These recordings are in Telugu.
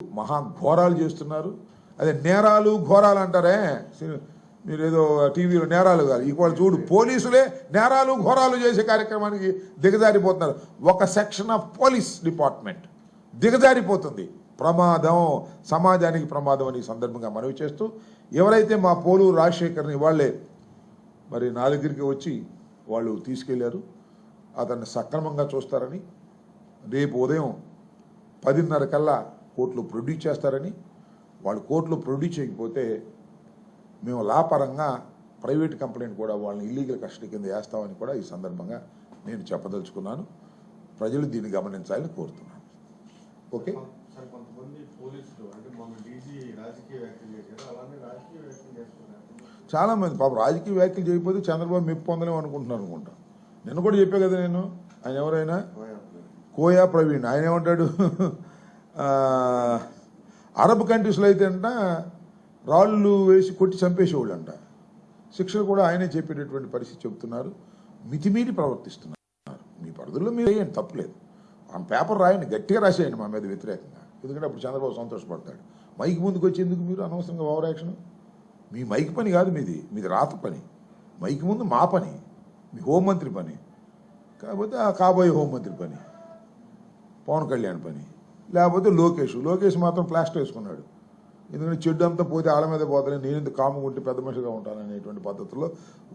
మహా ఘోరాలు చేస్తున్నారు. అదే నేరాలు ఘోరాలు అంటారే? మీరు ఏదో టీవీలో నేరాలు కాదు. ఇవాళ చూడు పోలీసులే నేరాలు ఘోరాలు చేసే కార్యక్రమానికి దిగజారిపోతున్నారు. ఒక సెక్షన్ ఆఫ్ పోలీస్ డిపార్ట్మెంట్ దిగజారిపోతుంది. ప్రమాదం సమాజానికి ప్రమాదం అని సందర్భంగా మనవి చేస్తూ ఎవరైతే మా పోలు రాజశేఖర్ని వాళ్ళే మరి నా దగ్గరికి వచ్చి వాళ్ళు తీసుకెళ్ళారు అతన్ని సక్రమంగా చూస్తారని రేపు ఉదయం పదిన్నర కల్లా కోర్టులో ప్రొడ్యూస్ చేస్తారని వాళ్ళు కోర్టులో ప్రొడ్యూస్ చేయకపోతే మేము లాపరంగా ప్రైవేట్ కంప్లైంట్ కూడా వాళ్ళని ఇల్లీగల్ కస్టడీ కింద వేస్తామని కూడా ఈ సందర్భంగా నేను చెప్పదలుచుకున్నాను. ప్రజలు దీన్ని గమనించాలని కోరుతున్నాను. ఓకే? సార్ కొంతమంది పోలీసులు అంటే మొన్న డీజీ రాజకీయ వ్యాఖ్యలు చేశారు అలానే రాజకీయ వ్యాఖ్యలు చేస్తున్నారు. చాలా మంది పాపం రాజకీయ వ్యాఖ్యలు చేయకపోతే చంద్రబాబు మెప్పు పొందలేము అనుకుంటున్నారు అనుకుంటా. నిన్న కూడా చెప్పా కదా నేను ఆయన ఎవరైనా? కోయా ప్రవీణ్. ఆయన ఏమంటాడు? అరబ్ కంట్రీస్లో అయితే అంట రాళ్ళు వేసి కొట్టి చంపేసేవాళ్ళు అంట శిక్షలు కూడా ఆయనే చెప్పేటటువంటి పరిస్థితి చెబుతున్నారు. మితిమీరి ప్రవర్తిస్తున్నారు. మీ పరిధుల్లో మీరు వేయండి తప్పలేదు. ఆ పేపర్ రాయండి గట్టిగా రాసేయండి మా మీద వ్యతిరేకంగా. ఎందుకంటే అప్పుడు చంద్రబాబు సంతోషపడతాడు. మైక్ ముందుకు వచ్చేందుకు మీరు అనవసరంగా ఓవర్ యాక్షన్? మీ మైక్ పని కాదు మీది. మీది రాత పని. మైక్ ముందు మా పని. మీ హోంమంత్రి పని. కాకపోతే ఆ కాబోయే హోంమంత్రి పని. పవన్ కళ్యాణ్ పని. లేకపోతే లోకేష్. లోకేష్ మాత్రం ప్లాస్టర్ వేసుకున్నాడు ఎందుకంటే చెడ్డు అంతా పోతే ఆళ్ళ మీద పోతాను నేను ఇంత కాము ఉంటే పెద్ద మనిషిగా ఉంటాను అనేటువంటి పద్ధతిలో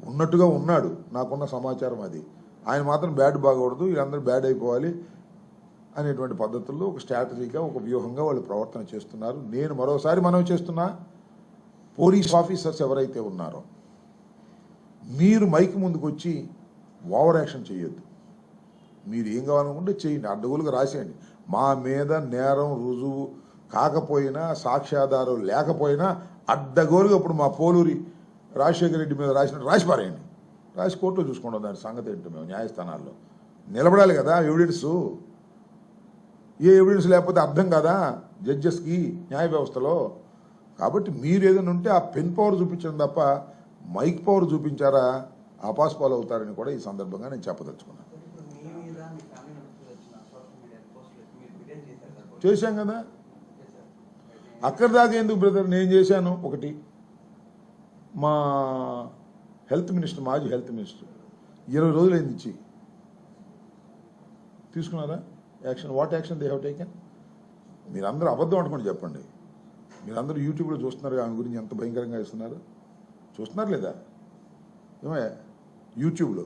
ఉన్నట్టుగా ఉన్నాడు. నాకున్న సమాచారం అది. ఆయన మాత్రం బ్యాడ్ బాగకూడదు. వీళ్ళందరూ బ్యాడ్ అయిపోవాలి అనేటువంటి పద్ధతుల్లో ఒక స్ట్రాటజీగా ఒక వ్యూహంగా వాళ్ళు ప్రవర్తన చేస్తున్నారు. నేను మరోసారి మనవి చేస్తున్నా పోలీస్ ఆఫీసర్స్ ఎవరైతే ఉన్నారో మీరు మైక్ ముందుకు వచ్చి ఓవర్ యాక్షన్ చేయొద్దు. మీరు ఏం కావాలనుకుంటే చేయండి. అడ్డగోలుగా రాసేయండి. మా మీద నేరం రుజువు కాకపోయినా సాక్ష్యాధారం లేకపోయినా అడ్డగోలుగా ఇప్పుడు మా పోలూరి రాజశేఖర రెడ్డి మీద రాసిన రాసి పారేయండి రాసి కోర్టులో చూసుకుంటాం దాని సంగతి ఏంటో మేము న్యాయస్థానాల్లో. నిలబడాలి కదా ఎవిడెన్స్. ఏ ఎవిడెన్స్ లేకపోతే అర్థం కదా జడ్జెస్కి న్యాయ వ్యవస్థలో? కాబట్టి మీరు ఏదైనా ఉంటే ఆ పెన్ పవర్ చూపించడం తప్ప మైక్ పవర్ చూపించారా? అపాస్పాలు అవుతారని కూడా ఈ సందర్భంగా నేను చెప్పదలుచుకున్నాను ఇప్పుడు మీ మీద మీ ఫ్యామిలీ మెంబర్స్ వచ్చిన సోషల్ మీడియా పోస్టులు మీరు డిటైన్ చేశారు కదా చేశాం కదా? అక్కడి దాకా ఎందుకు బ్రదర్? నేను చేశాను ఒకటి. మా హెల్త్ మినిస్టర్ మాజీ హెల్త్ మినిస్టర్ ఇరవై రోజులు అయింది ఇచ్చి. తీసుకున్నారా? Action what action they have taken మీరందరూ అబద్ధం అనుకోండి చెప్పండి. మీరందరూ యూట్యూబ్లో చూస్తున్నారు ఆమె గురించి ఎంత భయంకరంగా ఇస్తున్నారు చూస్తున్నారు లేదా? ఏమే? యూట్యూబ్లో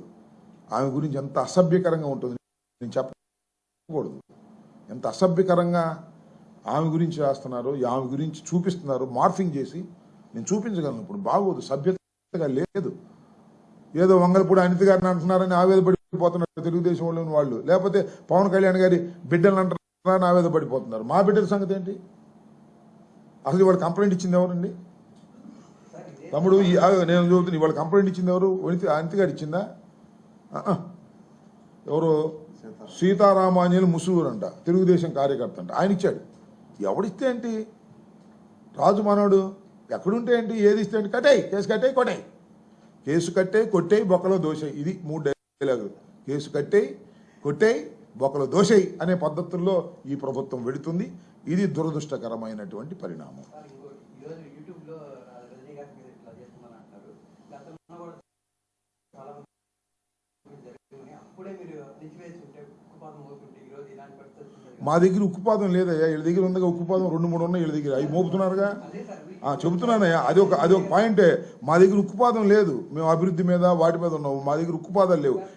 ఆమె గురించి ఎంత అసభ్యకరంగా ఉంటుంది నేను చెప్పకూడదు. ఎంత అసభ్యకరంగా ఆమె గురించి రాస్తున్నారు ఆమె గురించి చూపిస్తున్నారు మార్ఫింగ్ చేసి నేను చూపించగలను ఇప్పుడు. బాగోదు సభ్యతగా లేదు. ఏదో వంగలపూడి అనిత గారిని అంటున్నారని ఆవేదపడిపోతున్నారు తెలుగుదేశం వాళ్ళు వాళ్ళు. లేకపోతే పవన్ కళ్యాణ్ గారి బిడ్డలు అంటున్నారని ఆవేదపడిపోతున్నారు. మా బిడ్డల సంగతి ఏంటి? అసలు ఇవాళ కంప్లైంట్ ఇచ్చింది ఎవరండి? తమ్ముడు నేను చెబుతున్నా ఇవాళ కంప్లైంట్ ఇచ్చింది ఎవరు? అనిత గారు ఇచ్చిందా? ఎవరు? సీతారామాంజలి ముసుగురు అంట తెలుగుదేశం కార్యకర్త అంట ఆయన ఇచ్చాడు ఎవడిస్తే ఏంటి? రాజు మనోడు ఎక్కడుంటే ఏంటి? ఏది ఇస్తే ఏంటి? కట్టేయి కేసు కట్టేయి కొట్టేయి. కేసు కట్టేయి కొట్టేయి బొక్కలో దోషేయి ఇది మూడు డైలాగులు. కేసు కట్టేయి కొట్టేయి బొక్కలో దోషేయి అనే పద్ధతుల్లో ఈ ప్రభుత్వం వెడుతుంది ఇది దురదృష్టకరమైనటువంటి పరిణామం సార్ ఇంకో ఈరోజు యూట్యూబ్లో రజనీ గారి మీద ఇట్లా చేస్తున్నాను అంటారు గతంలో కూడా చాలా మంది జరిగింది అప్పుడే మీరు నిలిచివేసి ఉంటే ఉక్కుపాదం మోపుంటే ఈరోజు ఇలాంటి పరిస్థితి వచ్చింది కదా. మా దగ్గర ఉక్కుపాదం లేదయ్యా. వీళ్ళ దగ్గర ఉందిగా ఉక్కుపాదం రెండు మూడు ఉన్నాయి వీళ్ళ దగ్గర. అవి మోపుతున్నారుగా? చెబుతున్నానయ్యా. అది ఒక అది ఒక పాయింటే మా దగ్గర ఉక్కుపాదం లేదు. మేము అభివృద్ధి మీద వాటి మీద ఉన్నాము. మా దగ్గర ఉక్కుపాదాలు లేవు.